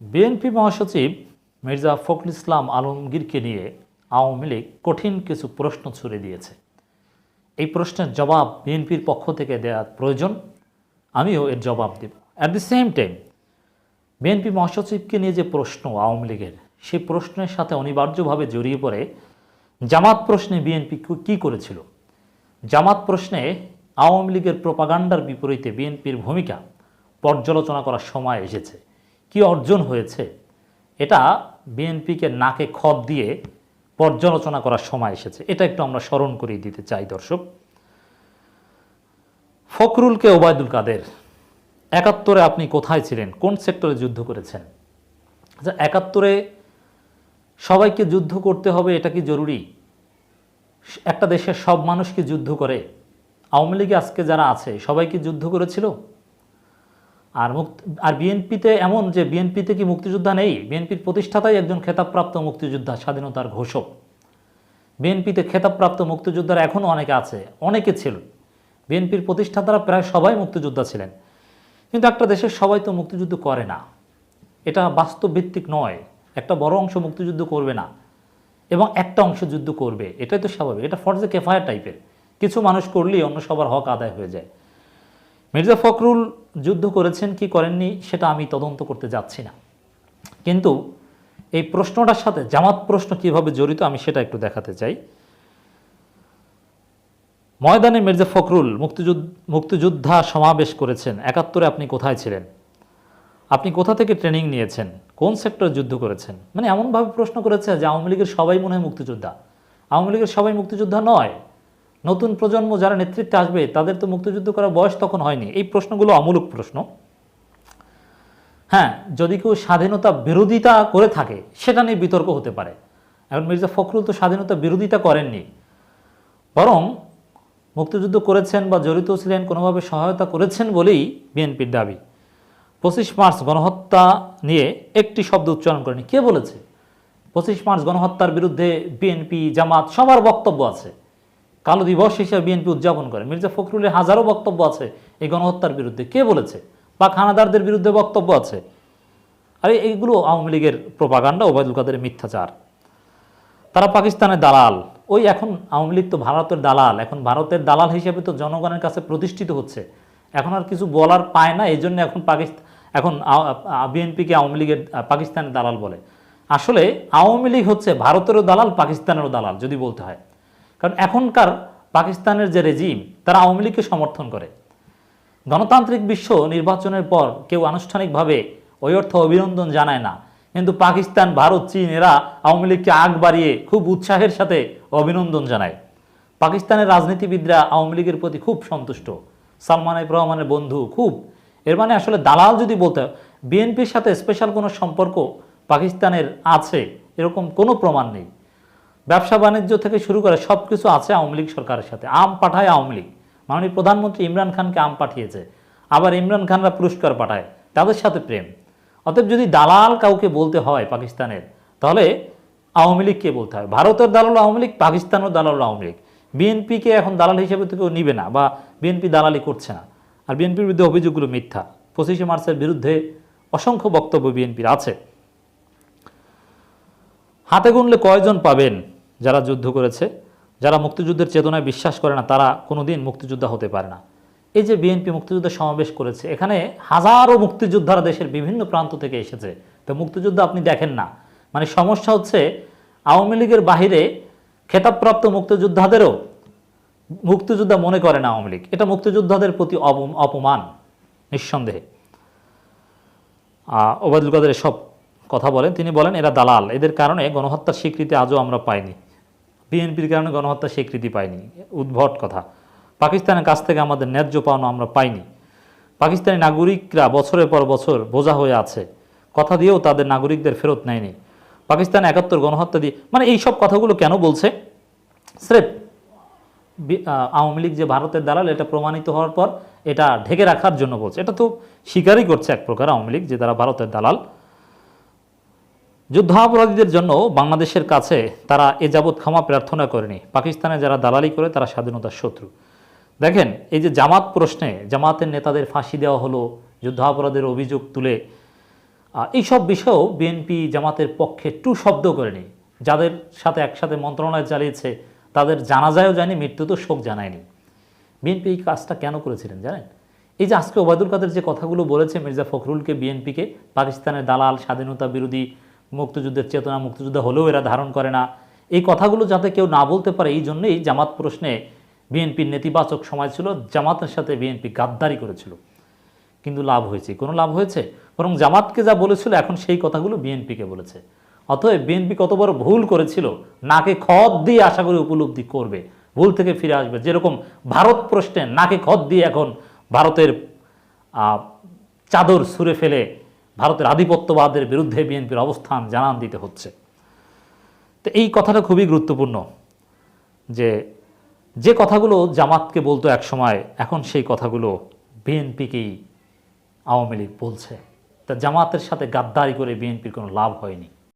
BNP মহাসচিব মির্জা ফখরুল ইসলাম আলমগীরকে নিয়ে আওয়ামী লীগ কঠিন কিছু প্রশ্ন ছুড়ে দিয়েছে। এই প্রশ্নের জবাব বিএনপির পক্ষ থেকে দেওয়ার প্রয়োজন, আমিও এর জবাব দেব। At the same time BNP মহাসচিবকে নিয়ে যে প্রশ্ন আওয়ামী লীগের সেই প্রশ্নের সাথে অনিবার্যভাবে জড়িয়ে পড়ে জামাত প্রশ্নে বিএনপি কী করেছিল? জামাত প্রশ্নে আওয়ামী লীগের প্রপাগান্ডার বিপরীতে বিএনপির ভূমিকা পর্যালোচনা করার সময় এসেছে। কি অর্জন হয়েছে, এটা বিএনপিকে নাকে খত দিয়ে পর্যালোচনা করার সময় এসেছে। এটা একটু আমরা স্মরণ করিয়ে দিতে চাই, দর্শক। ফখরুলকে ওবায়দুল কাদের, একাত্তরে আপনি কোথায় ছিলেন? কোন সেক্টরে যুদ্ধ করেছেন? আচ্ছা একাত্তরে সবাইকে যুদ্ধ করতে হবে, এটা কি জরুরি? একটা দেশের সব মানুষ কি যুদ্ধ করে? আওয়ামী লীগে আজকে যারা আছে, সবাই কি যুদ্ধ করেছিল? আর মুক্ত, আর বিএনপিতে এমন যে বিএনপিতে কি মুক্তিযোদ্ধা নেই? বিএনপির প্রতিষ্ঠাতাই একজন খেতাবপ্রাপ্ত মুক্তিযোদ্ধা, স্বাধীনতার ঘোষক। বিএনপিতে খেতাবপ্রাপ্ত মুক্তিযোদ্ধারা এখনও অনেকে আছে, অনেকে ছিল। বিএনপির প্রতিষ্ঠাতারা প্রায় সবাই মুক্তিযোদ্ধা ছিলেন। কিন্তু একটা দেশের সবাই তো মুক্তিযুদ্ধ করে না। এটা বাস্তব ভিত্তিক নয়। একটা বড় অংশ মুক্তিযুদ্ধ করবে না। এবং একটা অংশ যুদ্ধ করবে। এটাই তো স্বাভাবিক। এটা ফর্জে কেফায়ার টাইপের। কিছু মানুষ করলেই অন্য সবার হক আদায় হয়ে যায়। মির্জা ফখরুল যুদ্ধ করেছেন, কি করেননি, সেটা আমি তদন্ত করতে যাচ্ছি না। কিন্তু এই প্রশ্নটার সাথে, জামাত প্রশ্ন কীভাবে জড়িত, আমি সেটা একটু দেখাতে চাই। ময়দানে মির্জা ফখরুল মুক্তিযুদ্ধ, মুক্তিযোদ্ধা সমাবেশ করেছেন। একাত্তরে আপনি কোথায় ছিলেন? আপনি কোথা থেকে ট্রেনিং নিয়েছেন? কোন সেক্টরে যুদ্ধ করেছেন? মানে এমনভাবে প্রশ্ন করেছে যে আওয়ামী লীগের সবাই মনে হয় মুক্তিযোদ্ধা। আওয়ামী লীগের সবাই মুক্তিযোদ্ধা নয়। নতুন প্রজন্ম যারা নেতৃত্বে আসবে, তাদের তো মুক্তিযুদ্ধ করার বয়স তখন হয়নি। এই প্রশ্নগুলো অমূলক প্রশ্ন। হ্যাঁ যদি কেউ স্বাধীনতা বিরোধিতা করে থাকে, সেটা নিয়ে বিতর্ক হতে পারে। এখন মির্জা ফখরুল তো স্বাধীনতা বিরোধিতা করেননি। বরং মুক্তিযুদ্ধ করেছেন বা জড়িত ছিলেন, কোনোভাবে সহায়তা করেছেন বলেই বিএনপির দাবি। পঁচিশ মার্চ গণহত্যা নিয়ে একটি শব্দ উচ্চারণ করেনি। কে বলেছে? পঁচিশ মার্চ গণহত্যার বিরুদ্ধে বিএনপি, জামাত সবার বক্তব্য আছে। কালো দিবস হিসেবে বিএনপি উদযাপন করে। মির্জা ফখরুলের হাজারো বক্তব্য আছে এই গণহত্যার বিরুদ্ধে। কে বলেছে? বা খানাদারদের বিরুদ্ধে বক্তব্য আছে? আরে এইগুলো আওয়ামী লীগের প্রপাগান্ডা, ওবায়দুল কাদের মিথ্যাচার। তারা পাকিস্তানের দালাল। ওই এখন আওয়ামী লীগ তো ভারতের দালাল। এখন ভারতের দালাল হিসেবে তো জনগণের কাছে প্রতিষ্ঠিত হচ্ছে। এখন আর কিছু বলার পায় না এই জন্য এখন পাকিস্তান এখন বিএনপিকে আওয়ামী লীগের, পাকিস্তানের দালাল বলে। আসলে আওয়ামী লীগ হচ্ছে ভারতেরও দালাল, পাকিস্তানেরও দালাল, যদি বলতে হয়। কারণ এখনকার পাকিস্তানের যে রেজিম তারা আওয়ামী লীগকে সমর্থন করে। গণতান্ত্রিক বিশ্ব নির্বাচনের পর কেউ আনুষ্ঠানিকভাবে ওই অর্থ অভিনন্দন জানায় না। কিন্তু পাকিস্তান, ভারত, চীন, এরা আওয়ামী লীগকে আগ বাড়িয়ে খুব উৎসাহের সাথে অভিনন্দন জানায়। পাকিস্তানের রাজনীতিবিদরা আওয়ামী লীগের প্রতি খুব সন্তুষ্ট। সালমান এফ রহমানের বন্ধু খুব। এর মানে আসলে দালাল যদি বলতে বিএনপির সাথে স্পেশাল কোনো সম্পর্ক পাকিস্তানের আছে, এরকম কোনো প্রমাণ নেই। ব্যবসা বাণিজ্য থেকে শুরু করে সব কিছু আছে আওয়ামী লীগ সরকারের সাথে। আম পাঠায় আওয়ামী লীগ। মাননীয় প্রধানমন্ত্রী ইমরান খানকে আম পাঠিয়েছে। আবার ইমরান খানরা পুরস্কার পাঠায়। তাদের সাথে প্রেম। অতএব যদি দালাল কাউকে বলতে হয় পাকিস্তানের, তাহলে আওয়ামী লীগকে বলতে হয়। ভারতের দালাল আওয়ামী লীগ পাকিস্তানের দালাল আওয়ামী লীগ। বিএনপিকে এখন দালাল হিসেবে তো কেউ নিবে না বা বিএনপি দালালি করছে না। আর বিএনপির বিরুদ্ধে অভিযোগগুলো মিথ্যা। পঁচিশে মার্চের বিরুদ্ধে অসংখ্য বক্তব্য বিএনপির আছে। হাতে গুনলে কয়জন পাবেন? যারা যুদ্ধ করেছে, যারা মুক্তিযুদ্ধের চেতনায় বিশ্বাস করে না, তারা কোনো দিন মুক্তিযোদ্ধা হতে পারে না। এই যে বিএনপি মুক্তিযুদ্ধ সমাবেশ করেছে, এখানে হাজারো মুক্তিযোদ্ধারা দেশের বিভিন্ন প্রান্ত থেকে এসেছে। তো মুক্তিযুদ্ধ আপনি দেখেন না। মানে সমস্যা হচ্ছে, আওয়ামী লীগের বাহিরে খেতাবপ্রাপ্ত মুক্তিযোদ্ধাদেরও মুক্তিযোদ্ধা মনে করে না আওয়ামী লীগ। এটা মুক্তিযোদ্ধাদের প্রতি অপ- অপমান, নিঃসন্দেহে। ওবায়দুল কাদের এসব কথা বলেন, তিনি বলেন, এরা দালাল। এদের কারণে গণহত্যার স্বীকৃতি আজও আমরা পাইনি। বিএনপির কারণে গণহত্যা স্বীকৃতি পায়নি। উদ্ভট কথা। পাকিস্তানের কাছ থেকে আমাদের ন্যায্য পাওনা আমরা পাইনি। পাকিস্তানি নাগরিকরা বছরের পর বছর বোঝা হয়ে আছে। কথা দিয়েও তাদের নাগরিকদের ফেরত নেয়নি। পাকিস্তান একাত্তর গণহত্যা দিয়ে মানে এই সব কথাগুলো কেন বলছে? স্রেফ আওয়ামী লীগ যে ভারতের দালাল, এটা প্রমাণিত হওয়ার পর এটা ঢেকে রাখার জন্য বলছে। এটা তো স্বীকারই করছে এক প্রকার আওয়ামী লীগ যে তারা ভারতের দালাল। যুদ্ধাপরাধীদের জন্য বাংলাদেশের কাছে তারা এ যাবৎ ক্ষমা প্রার্থনা করেনি। পাকিস্তানে যারা দালালি করে, তারা স্বাধীনতার শত্রু। দেখেন, এই যে জামাত প্রশ্নে জামাতের নেতাদের ফাঁসি দেওয়া হলো, যুদ্ধাপরাধের অভিযোগ তুলে এইসব বিষয়েও বিএনপি জামাতের পক্ষে টু শব্দ করেনি। যাদের সাথে একসাথে মন্ত্রণালয় চালিয়েছে, তাদের জানাজায়ও যায়নি, মৃত্যু তো শোক জানায়নি। বিএনপি এই কাজটা কেন করেছিলেন জানেন? এই যে আজকে ওবায়দুল কাদের যে কথাগুলো বলেছে মির্জা ফখরুলকে, বিএনপিকে, পাকিস্তানের দালাল, স্বাধীনতা বিরোধী মুক্তিযুদ্ধের চেতনা, মুক্তিযুদ্ধ হলেও এরা ধারণ করে না। এই কথাগুলো যাতে কেউ না বলতে পারে, এই জন্যই জামাত প্রশ্নে বিএনপির নেতিবাচক সময় ছিল, জামাতের সাথে বিএনপি গাদ্দারি করেছিল। কিন্তু লাভ হয়েছে। কোনো লাভ হয়েছে? বরং জামাতকে যা বলেছিল, এখন সেই কথাগুলো বিএনপিকে বলেছে। অতএব বিএনপি কত বড় ভুল করেছিল, নাকে খদ দিয়ে আশা করি উপলব্ধি করবে। ভুল থেকে ফিরে আসবে। যেরকম ভারত প্রশ্নে নাকে খদ দিয়ে এখন ভারতের চাদর সুরে ফেলে ভারতের আধিপত্যবাদের বিরুদ্ধে বিএনপির অবস্থান জানান দিতে হচ্ছে। তো এই কথাটা খুবই গুরুত্বপূর্ণ যে যে কথাগুলো জামাতকে বলতো এক সময়, এখন সেই কথাগুলো বিএনপিকেই আওয়ামী লীগ বলছে। তা জামাতের সাথে গাদ্দারি করে বিএনপির কোনো লাভ হয়নি।